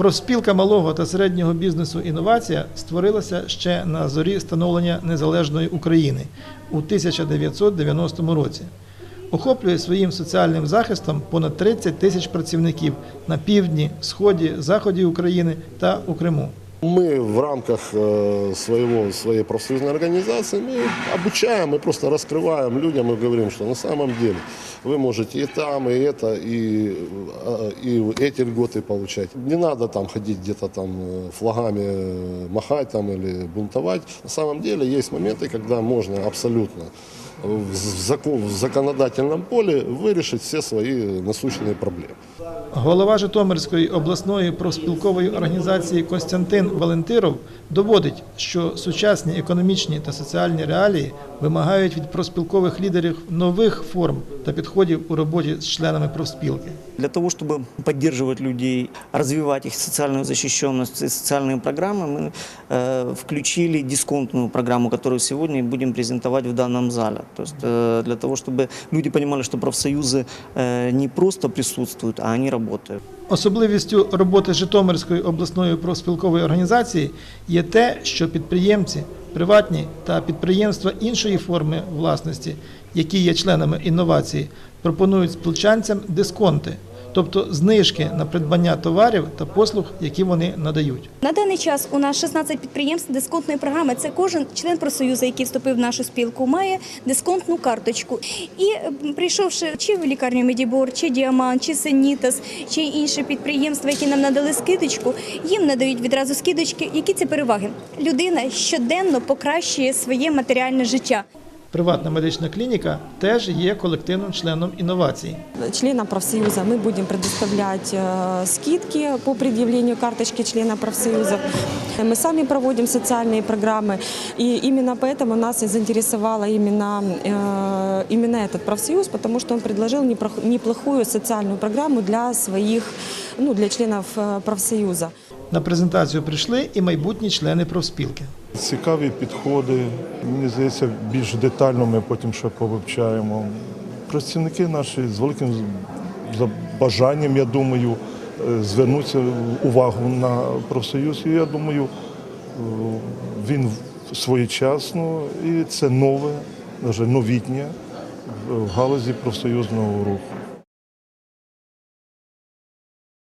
Профспілка малого та середнього бізнесу інновація створилася ще на зорі становлення незалежної України у 1990 році. Охоплює своїм соціальним захистом понад 30 тисяч працівників на півдні, сході, заході України та у Криму. Мы в рамках э, своего, своей профсоюзной организации мы обучаем, мы просто раскрываем людям и говорим, что на самом деле вы можете и там, и это, и, э, и эти льготы получать. Не надо там ходить где-то там э, флагами э, махать там или бунтовать. На самом деле есть моменты, когда можно абсолютно в закон- в законодательном поле вырішить все свои насущные проблемы. Голова Житомирської обласної профспілкової організації Костянтин Валентиров доводить, що сучасні економічні та соціальні реалії вимагають від профспілкових лідерів нових форм та підходів у роботі з членами профспілки. Для того, чтобы поддерживать людей, развивать их социальную защищенность и социальные программы, мы э, включили дисконтную программу, которую сегодня будем презентовать в данном зале. То есть э, для того, чтобы люди понимали, что профсоюзы э, не просто присутствуют, а они работают. Особливістю роботи Житомирської обласної профспілкової організації є те, що підприємці, приватні та підприємства іншої форми власності, які є членами інновації, пропонують спілчанцям дисконти, тобто знижки на придбання товарів та послуг, які вони надають. На даний час у нас 16 підприємств дисконтної програми. Це кожен член профсоюзу, який вступив в нашу спілку, має дисконтну карточку. І прийшовши чи в лікарню Медібор, чи Діамант, чи Сенітас, чи інші підприємства, які нам надали скидочку, їм надають відразу скидочки. Які це переваги? Людина щоденно покращує своє матеріальне життя. Приватна медична клініка теж є колективним членом інновацій. членам профсоюза мы будем предоставлять э, скидки по предъявлению карточки члена профсоюза. Мы сами проводим социальные программы, и именно поэтому нас и заинтересовало именно, э, именно этот профсоюз, потому что он предложил непрох- неплохую социальную программу для своих, ну, для членов э, профсоюза. На презентацію прийшли і майбутні члени профспілки. Цікаві підходи. Мені здається, більш детально ми потім ще повивчаємо. Працівники наші з великим бажанням, я думаю, е, звернуться увагу на профсоюз. І я думаю, е, він своєчасно і це нове, навіть новітнє в галузі профсоюзного руху.